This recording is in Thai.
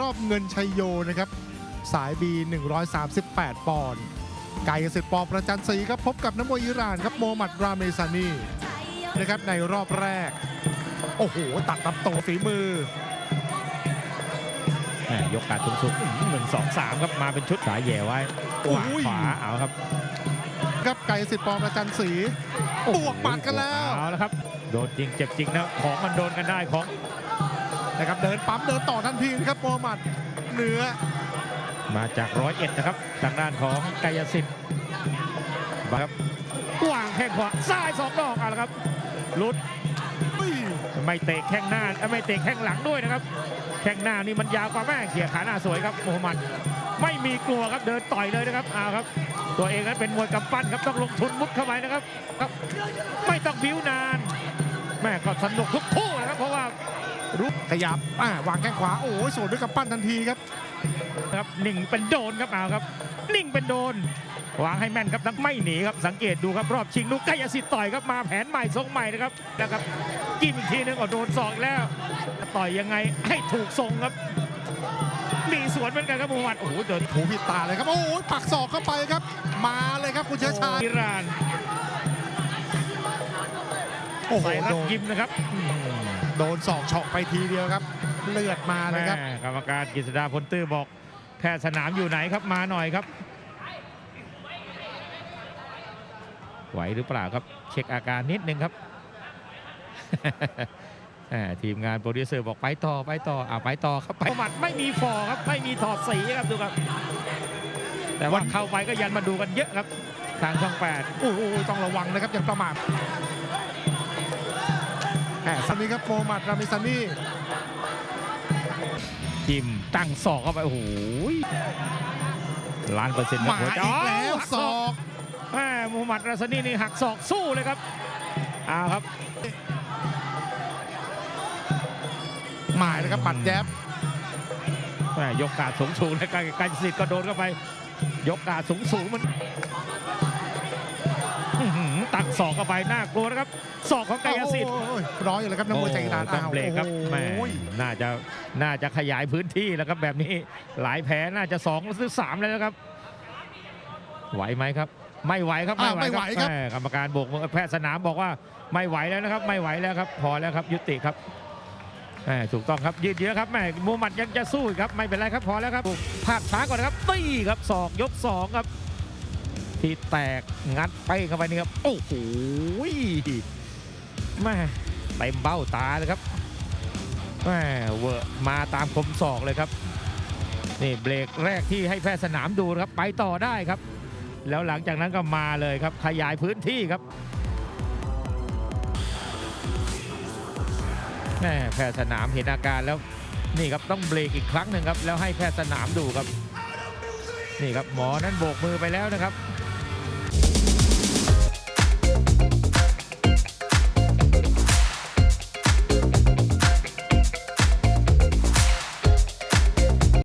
รอบเงินชัยโยนะครับ สาย B 138 ปอนด์ไก่สิทธิ์ปอประจันศรีครับพบกับนักมวยอิหร่านครับโมฮัมหมัดราเมซานีนะครับในรอบแรก โอ้โห ตัดลำโตวฝีมือ แหม่ยกการสูงสุดหนึ่งสองสามครับมาเป็นชุดสายแหย่ไว้โอ้ขวายขวาเอาครับครับไก่สิทธิ์ปอประจันศรีบวกหมัดกันแล้ว เอาแล้วครับ โดนจริงเจ็บจริงนะ ของมันโดนกันได้ของ นะครับเดินปั๊มเดินต่อทันทีนะครับโมมหมัดเหนือ มาจากร้อยเอ็ดนะครับทางด้านของกายสิทธิ์มาครับวางแข้งขวาซ้ายสองดอกเอาละครับลุดไม่เตะแข้งหน้าไม่เตะแข้งหลังด้วยนะครับ แข้งหน้านี่มันยาวกว่าแม่เขี่ยขาหน้าสวยครับโมมหมัดไม่มีกลัวครับเดินต่อยเลยนะครับเอาครับ ตัวเองนั้นเป็นมวยกำปั้นครับต้องลงทุนมุดเข้าไปนะครับครับ ไม่ต้องบิ้วนาน แม่ก็สนุกทุกคู่นะครับเพราะว่า รุกขยับอ่าวางแข้งขวาโอ้โหสวนด้วยกำปั้นทันทีครับครับนิ่งเป็นโดนครับเอาครับนิ่งเป็นโดนวางให้แม่นครับทั้งไม่หนีครับสังเกตดูครับรอบชิงลูกใกล้จะสิทธิ์ต่อยครับมาแผนใหม่ทรงใหม่นะครับแล้วครับกินอีกทีนึงก็โดนศอกอีกแล้ว ต่อยยังไงให้ถูกทรงครับ มีสวนเหมือนกันครับมูฮัมหมัดโอ้โหเดินหูผิดตาเลยครับโอ้โหปักศอกเข้าไปครับ มาเลยครับคุณเชื้อชาญอิหร่าน โอ้โหใส่รัโดดนยิมนะครับอืมโดนศอกเฉาะไปทีเดียวครับ เลือดมาเลยครับแม่กรรมการกฤษดาพลตื้อบอก แพทย์สนามอยู่ไหนครับมาหน่อยครับ ไหวหรือเปล่าครับ เช็คอาการนิดนึงครับแหม่ทีมงานโปรดิวเซอร์บอกไปต่อไปต่ออ่าไปต่อครับไปหมัดไม่มีฟอร์ครับไม่มีถอดสีครับดูครับ แต่ว่าเข้าไปก็ยันมาดูกันเยอะครับ ทางช่องแปดโอ้โหต้องระวังนะครับอย่าประมาท แหมสันนี้ครับโมฮัมหมัดรามิซานีจิมตั้งศอกเข้าไปโอ้โหล้านเปอร์เซ็นต์นะมาหัวอีใจกแล้วศอกแม่มูฮัมหมัดราซานีนี่หักศอกสู้เลยครับเอาครับหมายนะครับปัดแจ๊บแม่ยกกาดสูงสูงนะการการสิทธิ์ก็โดนเข้าไป ยกกาดสูงสูงมันอื้อหือ ตักศอกเข้าไปน่ากลัวนะครับศอกของกายสิทธิ์โอ้ยร้อยอยู่แล้วครับนักมวยจากอิหร่านต้องเบรกครับโอ้โหแม่น่าจะน่าจะขยายพื้นที่แล้วครับแบบนี้หลายแผลน่าจะสองหรือสามแล้วนะครับ ไหวไหมครับ ไม่ไหวครับอ้าวไม่ไหวครับ แม่กรรมการโบกมือแพทย์สนามบอกว่าไม่ไหวแล้วนะครับ ไม่ไหวแล้วครับ พอแล้วครับยุติครับแม่ถูกต้องครับยืดเยื้อครับแม่มูฮัมหมัดยังจะสู้อีกครับ ไม่เป็นไรครับพอแล้วครับภาพช้าก่อนนะครับตีครับศอกยกสองครับ ที่แตกงัดไปเข้าไปนี่ครับ โอ้โหแม่เต็มเบ้าตาเลยครับแม่เวอร์มาตามคมศอกเลยครับนี่เบรกแรกที่ให้แพทย์สนามดูครับ ไปต่อได้ครับ แล้วหลังจากนั้นก็มาเลยครับ ขยายพื้นที่ครับแม่แพทย์สนามเห็นอาการแล้วนี่ครับต้องเบรกอีกครั้งหนึ่งครับ แล้วให้แพทย์สนามดูครับ นี่ครับหมอนั้นโบกมือไปแล้วนะครับ